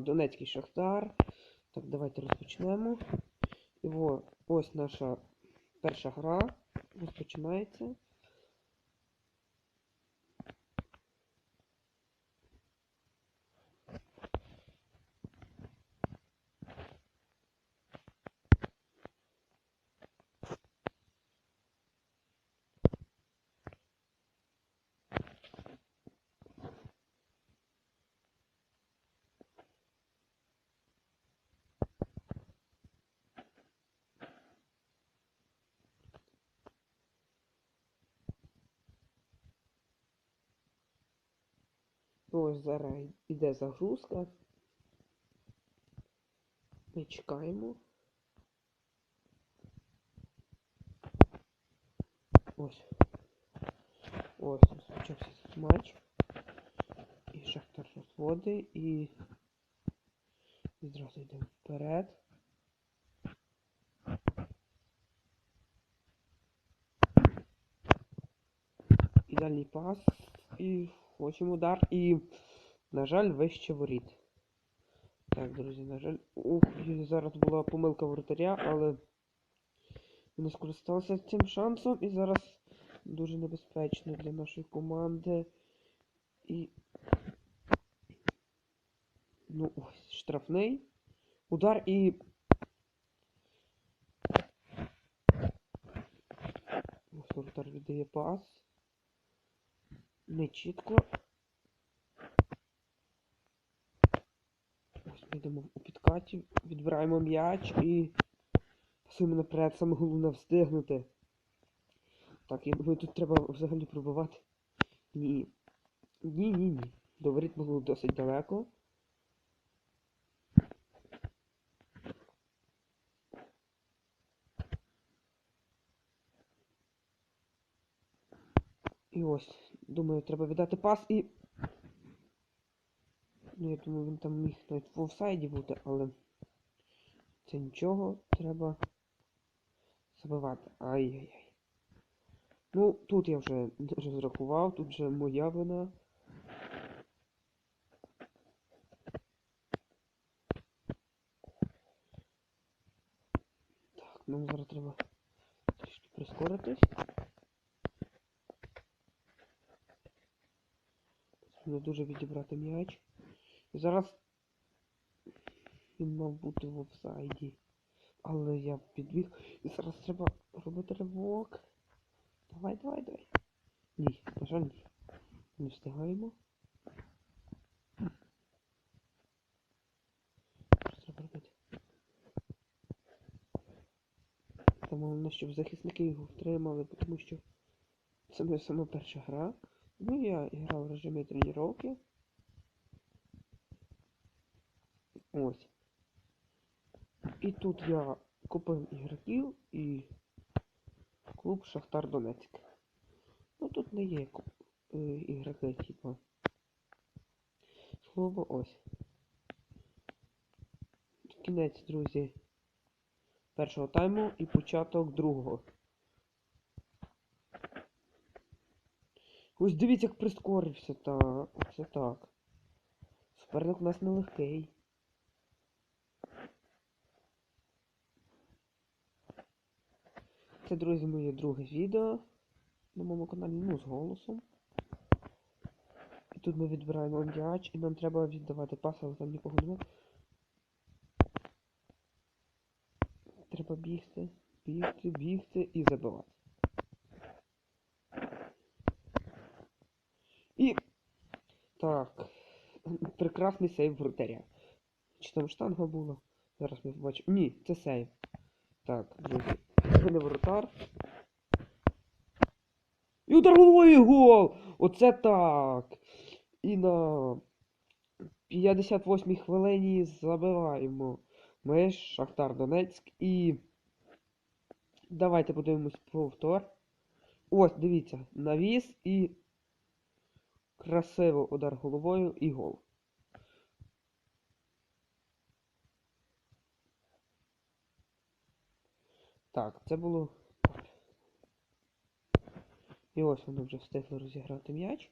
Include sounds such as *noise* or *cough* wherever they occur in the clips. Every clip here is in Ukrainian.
Донецький Шахтар. Так, давайте розпочнемо. І ось наша перша гра розпочинається. Ось зараз іде загрузка. Ми чекаємо. Ось. Ось розпочався матч. І Шахтар розводить і відразу йдемо вперед. І дальній пас. І хочемо удар. І, на жаль, вище воріт. Так, друзі, на жаль. Ух, зараз була помилка воротаря, але не скористався цим шансом. І зараз дуже небезпечно для нашої команди. І. Ну, ось, штрафний. Удар і. Воротар віддає пас. Не чітко. Ось ми йдемо у підкаті, відбираємо м'яч і пасуємо наперед, саме головне встигнути. Так, я думаю, тут треба взагалі пробувати. Ні. Ні, ні, ні. До було досить далеко. І ось, думаю, треба віддати пас і. Ну, я думаю, він там міг навіть в офсайді бути, але це нічого, треба забивати. Ай-яй-яй. Ну, тут я вже *laughs* розрахував, тут вже моя вина. Так, нам зараз треба трішки прискоритись. Потрібно дуже відібрати м'яч. І зараз він мав бути в офсайді. Але я підбіг. І зараз треба робити ривок. Давай, давай, давай. Ні, на жаль, ні. Не встигаємо. Що треба робити? Там головне, щоб захисники його втримали, тому що це моя сама перша гра. Ну, я грав в режимі тренування. Ось. І тут я купив ігроків і клуб Шахтар Донецьк. Ну тут не є е, ігроки, типу. Слово ось. Кінець, друзі, першого тайму і початок другого. Ось дивіться, як прискорився, так. Оце так. Суперник у нас нелегкий. Це, друзі, моє друге відео на моєму каналі, ну, з голосом. І тут ми відбираємо м'яч, і нам треба віддавати пас, але там нікого немає. Треба бігти, бігти, бігти і забивати. І. Так. Прекрасний сейв вратаря. Чи там штанга була? Зараз ми побачимо. Ні, це сейв. Так, друзі. Це не воротар. І удар головою гол! Оце так! І на 58-й хвилині забиваємо. Ми Шахтар Донецьк і. Давайте подивимось повтор. Ось, дивіться, навіс і. Красиво удар головою і гол. Так, це було. І ось вони вже встигли розіграти м'яч.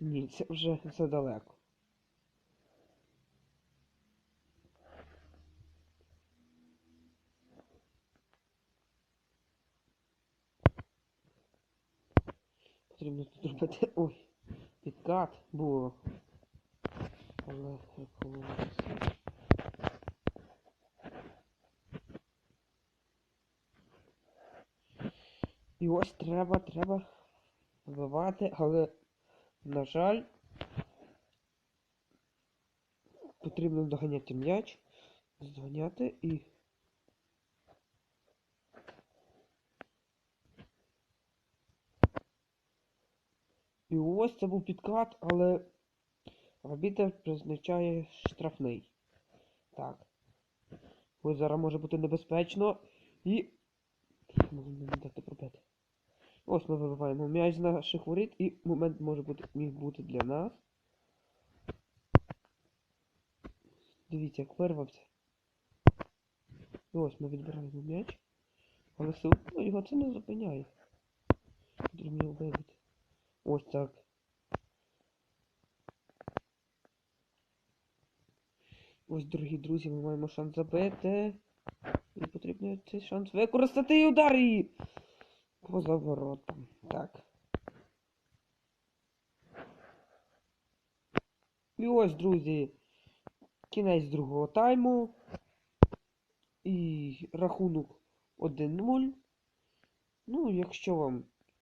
Ні, це вже задалеко. Потрібно тут робити. Ой, підкат було. Але разу. І ось треба, треба вбивати, але, на жаль, потрібно доганяти м'яч, здоганяти і. І ось це був підкат, але арбітер призначає штрафний. Так. Ось зараз може бути небезпечно і. Дати пробити. Ось ми вибиваємо м'яч з наших воріт і момент може бути міг бути для нас. Дивіться, як вирвався. І ось ми відбираємо м'яч. Але все одно його це не зупиняє. Потрібно вибити. Ось так. Ось, дорогі друзі, ми маємо шанс забити. І потрібно цей шанс використати і удар і поза воротом. Так. І ось, друзі, кінець другого тайму. І рахунок 1-0. Ну, якщо вам